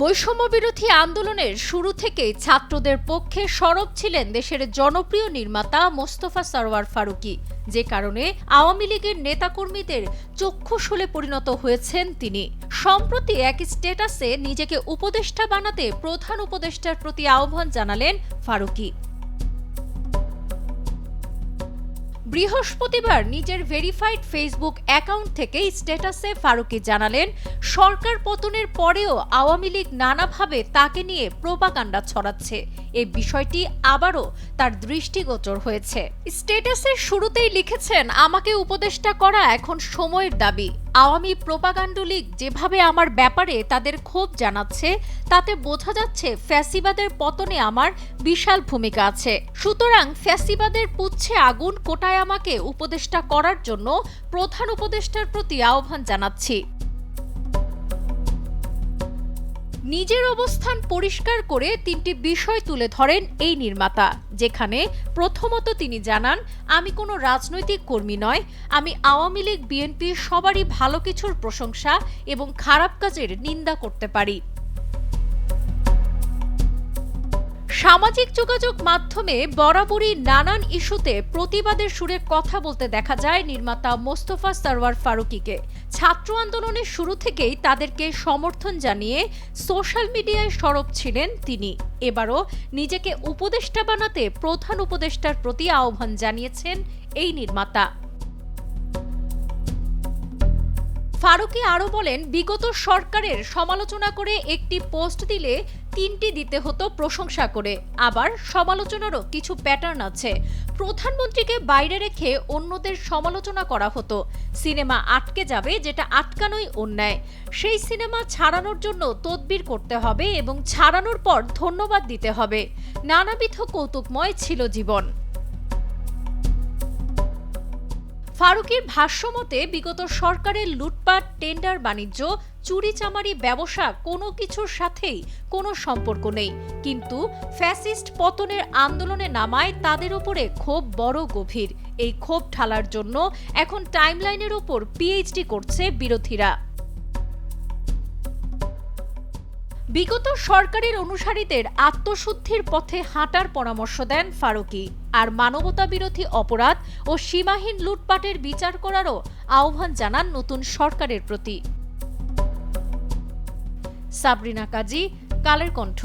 বৈষম্য বিরোধী আন্দোলনের শুরু থেকেই ছাত্রদের পক্ষে সরব ছিলেন দেশের জনপ্রিয় নির্মাতা মোস্তফা সরওয়ার ফারুকি। যে কারণে আওয়ামী লীগের নেতাকর্মীদের চক্ষুশূলে পরিণত হয়েছেন তিনি। সম্প্রতি এক স্টেটাসে নিজেকে উপদেষ্টা বানাতে প্রধান উপদেষ্টার প্রতি আহ্বান জানালেন ফারুকী। বৃহস্পতিবার নিজের ভেরিফাইড ফেসবুক অ্যাকাউন্ট থেকে স্ট্যাটাসে ফারুকি জানালেন, সরকার পতনের পরেও আওয়ামী লীগ নানাভাবে তাকে নিয়ে প্রোপাকাণ্ডা ছড়াচ্ছে। এই বিষয়টি আবারও তার দৃষ্টিগোচর হয়েছে। স্ট্যাটাসের শুরুতেই লিখেছেন, আমাকে উপদেষ্টা করা এখন সময়ের দাবি। আওয়ামী প্রোপাগান্ড লীগ যেভাবে আমার ব্যাপারে তাদের ক্ষোভ জানাচ্ছে, তাতে বোঝা যাচ্ছে ফ্যাসিবাদের পতনে আমার বিশাল ভূমিকা আছে। সুতরাং ফ্যাসিবাদের পুচ্ছে আগুন কোটায় আমাকে উপদেষ্টা করার জন্য প্রধান উপদেষ্টার প্রতি আহ্বান জানাচ্ছি। নিজের অবস্থান পরিষ্কার করে তিনটি বিষয় তুলে ধরেন এই নির্মাতা, যেখানে প্রথমত তিনি জানান, আমি কোনো রাজনৈতিক কর্মী নয়, আমি আওয়ামী লীগ, বিএনপি সবারই ভালো কিছুর প্রশংসা এবং খারাপ কাজের নিন্দা করতে পারি। সামাজিক যোগাযোগ মাধ্যমে বরাবরই নানান ইস্যুতে প্রতিবাদের সুরে কথা বলতে দেখা যায় নির্মাতা মোস্তফা সরওয়ার ফারুকিকে। ছাত্র আন্দোলনের শুরু থেকেই তাদেরকে সমর্থন জানিয়ে সোশ্যাল মিডিয়ায় সরব ছিলেন তিনি। এবারও নিজেকে উপদেষ্টা বানাতে প্রধান উপদেষ্টার প্রতি আহ্বান জানিয়েছেন এই নির্মাতা। ফারুকি আরও বলেন, বিগত সরকারের সমালোচনা করে একটি পোস্ট দিলে তিনটি দিতে হতো প্রশংসা করে। আবার সমালোচনারও কিছু প্যাটার্ন আছে। প্রধানমন্ত্রীকে বাইরে রেখে অন্যদের সমালোচনা করা হতো। সিনেমা আটকে যাবে যেটা আটকানোই অন্যায়। সেই সিনেমা ছাড়ানোর জন্য তদবির করতে হবে এবং ছাড়ানোর পর ধন্যবাদ দিতে হবে। নানাবিধ কৌতুকময় ছিল জীবন। ফারুকের ভাষ্যমতে, বিগত সরকারের লুটপাট, টেন্ডার বাণিজ্য, চুরিচামারি ব্যবসা কোনো কিছুর সাথেই কোনো সম্পর্ক নেই। কিন্তু ফ্যাসিস্ট পতনের আন্দোলনে নামায় তাদের ওপরে ক্ষোভ বড় গভীর। এই ক্ষোভ ঢালার জন্য এখন টাইমলাইনের ওপর পিএইচডি করছে বিরোধীরা। বিগত সরকারের অনুসারীদের আত্মশুদ্ধির পথে হাঁটার পরামর্শ দেন ফারুকি। আর মানবতা বিরোধী অপরাধ ও সীমাহীন লুটপাটের বিচার করারও আহ্বান জানান নতুন সরকারের প্রতি। সাবরিনা কাজী, কালের কণ্ঠ।